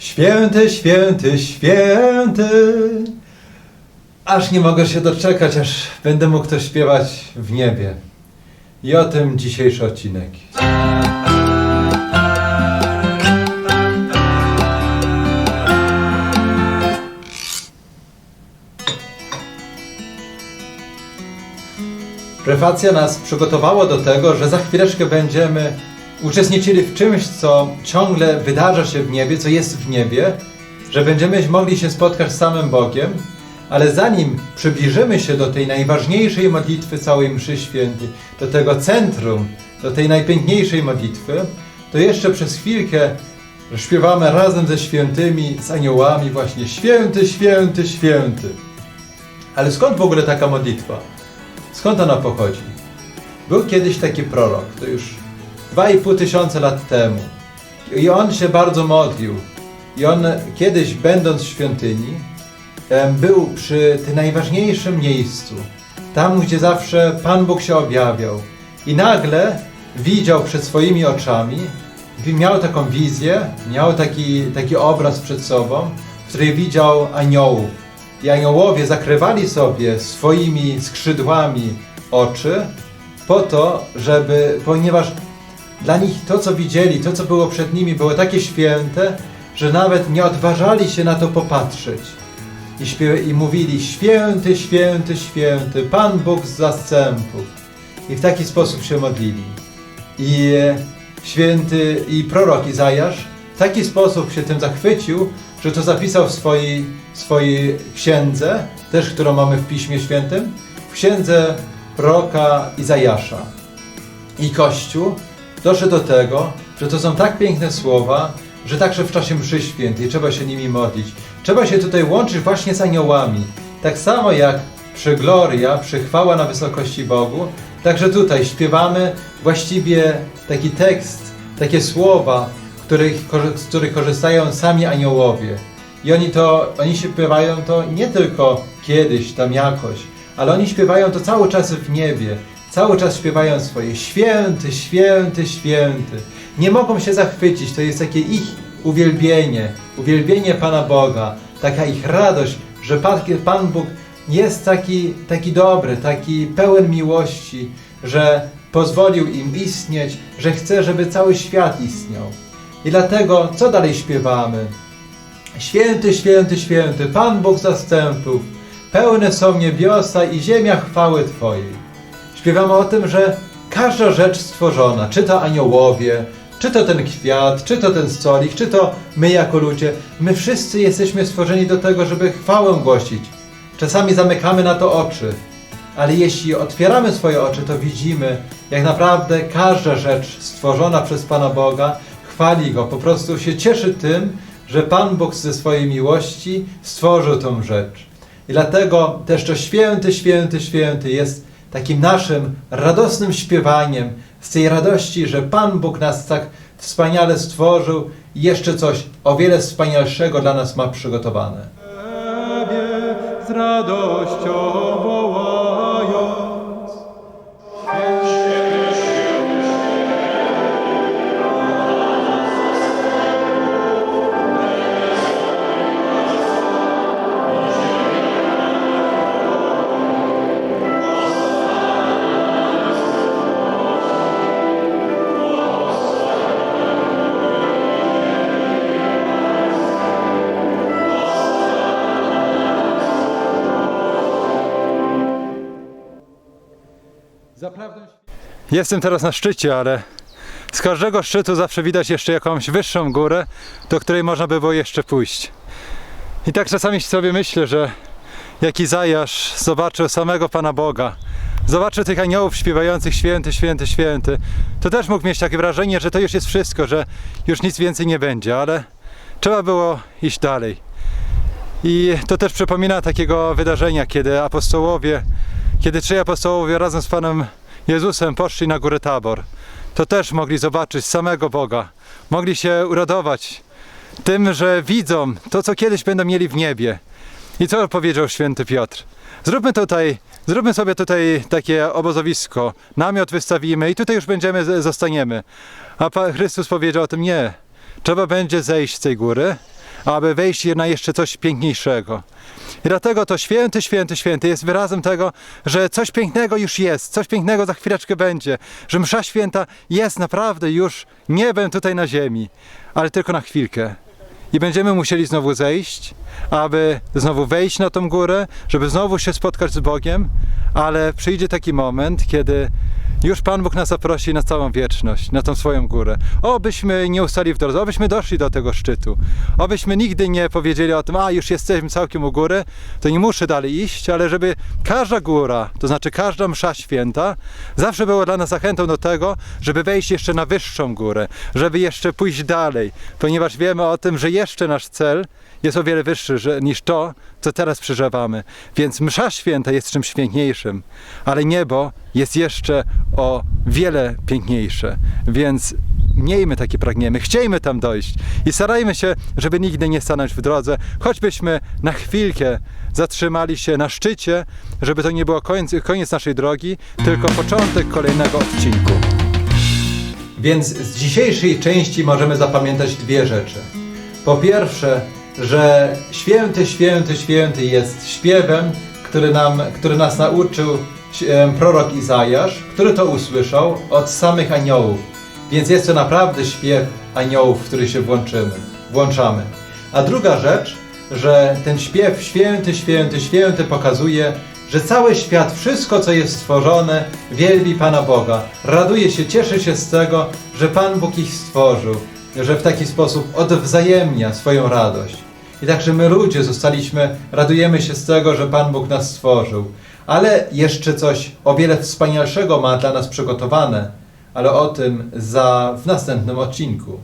Święty, święty, święty. Aż nie mogę się doczekać, aż będę mógł to śpiewać w niebie. I o tym dzisiejszy odcinek. Prefacja nas przygotowała do tego, że za chwileczkę będziemy uczestniczyli w czymś, co ciągle wydarza się w niebie, co jest w niebie, że będziemy mogli się spotkać z samym Bogiem, ale zanim przybliżymy się do tej najważniejszej modlitwy całej mszy świętej, do tego centrum, do tej najpiękniejszej modlitwy, to jeszcze przez chwilkę śpiewamy razem ze świętymi, z aniołami właśnie Święty, Święty, Święty. Ale skąd w ogóle taka modlitwa? Skąd ona pochodzi? Był kiedyś taki prorok, to już 2,5 tysiące lat temu. I on się bardzo modlił. I on kiedyś, będąc w świątyni, był przy tym najważniejszym miejscu. Tam, gdzie zawsze Pan Bóg się objawiał. I nagle widział przed swoimi oczami, miał taką wizję, miał taki, taki obraz przed sobą, w której widział aniołów. I aniołowie zakrywali sobie swoimi skrzydłami oczy po to, żeby, ponieważ dla nich to, co widzieli, to, co było przed nimi, było takie święte, że nawet nie odważali się na to popatrzeć. I, I mówili, święty, święty, święty, Pan Bóg z zastępów. I w taki sposób się modlili. I e, święty i prorok Izajasz w taki sposób się tym zachwycił, że to zapisał w swojej, swojej księdze, też którą mamy w Piśmie Świętym, w księdze proroka Izajasza. I Kościół doszedł do tego, że to są tak piękne słowa, że także w czasie mszy świętej trzeba się nimi modlić. Trzeba się tutaj łączyć właśnie z aniołami. Tak samo jak przy Gloria, przy chwała na wysokości Bogu, także tutaj śpiewamy właściwie taki tekst, takie słowa, których, z których korzystają sami aniołowie. I oni to, oni śpiewają to nie tylko kiedyś, tam jakoś, ale oni śpiewają to cały czas w niebie. Cały czas śpiewają swoje święty, święty, święty. Nie mogą się zachwycić, to jest takie ich uwielbienie, uwielbienie Pana Boga, taka ich radość, że Pan, Pan Bóg jest taki, taki dobry, taki pełen miłości, że pozwolił im istnieć, że chce, żeby cały świat istniał. I dlatego, co dalej śpiewamy? Święty, święty, święty, Pan Bóg zastępów, pełne są niebiosa i ziemia chwały Twojej. Śpiewamy o tym, że każda rzecz stworzona, czy to aniołowie, czy to ten kwiat, czy to ten stolik, czy to my jako ludzie, my wszyscy jesteśmy stworzeni do tego, żeby chwałę głosić. Czasami zamykamy na to oczy, ale jeśli otwieramy swoje oczy, to widzimy, jak naprawdę każda rzecz stworzona przez Pana Boga chwali Go, po prostu się cieszy tym, że Pan Bóg ze swojej miłości stworzył tą rzecz. I dlatego też to święty, święty, święty jest takim naszym radosnym śpiewaniem z tej radości, że Pan Bóg nas tak wspaniale stworzył i jeszcze coś o wiele wspanialszego dla nas ma przygotowane. Z radością Jestem teraz na szczycie, ale z każdego szczytu zawsze widać jeszcze jakąś wyższą górę, do której można by było jeszcze pójść. I tak czasami sobie myślę, że jak Izajasz zobaczył samego Pana Boga, zobaczył tych aniołów śpiewających święty, święty, święty, to też mógł mieć takie wrażenie, że to już jest wszystko, że już nic więcej nie będzie, ale trzeba było iść dalej. I to też przypomina takiego wydarzenia, kiedy apostołowie, kiedy trzej apostołowie razem z Panem Jezusem poszli na górę Tabor, to też mogli zobaczyć samego Boga. Mogli się uradować tym, że widzą to, co kiedyś będą mieli w niebie. I co powiedział święty Piotr? Zróbmy tutaj, zróbmy sobie tutaj takie obozowisko, namiot wystawimy i tutaj już będziemy, zostaniemy. A Pan Chrystus powiedział o tym nie. Trzeba będzie zejść z tej góry, aby wejść na jeszcze coś piękniejszego. I dlatego to święty, święty, święty jest wyrazem tego, że coś pięknego już jest, coś pięknego za chwileczkę będzie, że msza święta jest naprawdę już niebem tutaj na ziemi, ale tylko na chwilkę. I będziemy musieli znowu zejść, aby znowu wejść na tą górę, żeby znowu się spotkać z Bogiem, ale przyjdzie taki moment, kiedy już Pan Bóg nas zaprosi na całą wieczność, na tą swoją górę. Obyśmy nie ustali w drodze, obyśmy doszli do tego szczytu. Obyśmy nigdy nie powiedzieli o tym, a już jesteśmy całkiem u góry, to nie muszę dalej iść, ale żeby każda góra, to znaczy każda msza święta, zawsze była dla nas zachętą do tego, żeby wejść jeszcze na wyższą górę, żeby jeszcze pójść dalej, ponieważ wiemy o tym, że jeszcze nasz cel jest o wiele wyższy niż to, co teraz przeżywamy. Więc msza święta jest czymś piękniejszym, ale niebo jest jeszcze o wiele piękniejsze. Więc miejmy takie pragniemy, chciejmy tam dojść i starajmy się, żeby nigdy nie stanąć w drodze, choćbyśmy na chwilkę zatrzymali się na szczycie, żeby to nie było koniec, koniec naszej drogi, tylko początek kolejnego odcinku. Więc z dzisiejszej części możemy zapamiętać dwie rzeczy. Po pierwsze, że święty, święty, święty jest śpiewem, który, nam, który nas nauczył prorok Izajasz, który to usłyszał od samych aniołów. Więc jest to naprawdę śpiew aniołów, w który się włączymy, włączamy. A druga rzecz, że ten śpiew święty, święty, święty pokazuje, że cały świat, wszystko co jest stworzone, wielbi Pana Boga. Raduje się, cieszy się z tego, że Pan Bóg ich stworzył, że w taki sposób odwzajemnia swoją radość. I także my ludzie zostaliśmy, radujemy się z tego, że Pan Bóg nas stworzył. Ale jeszcze coś o wiele wspanialszego ma dla nas przygotowane, ale o tym za w następnym odcinku.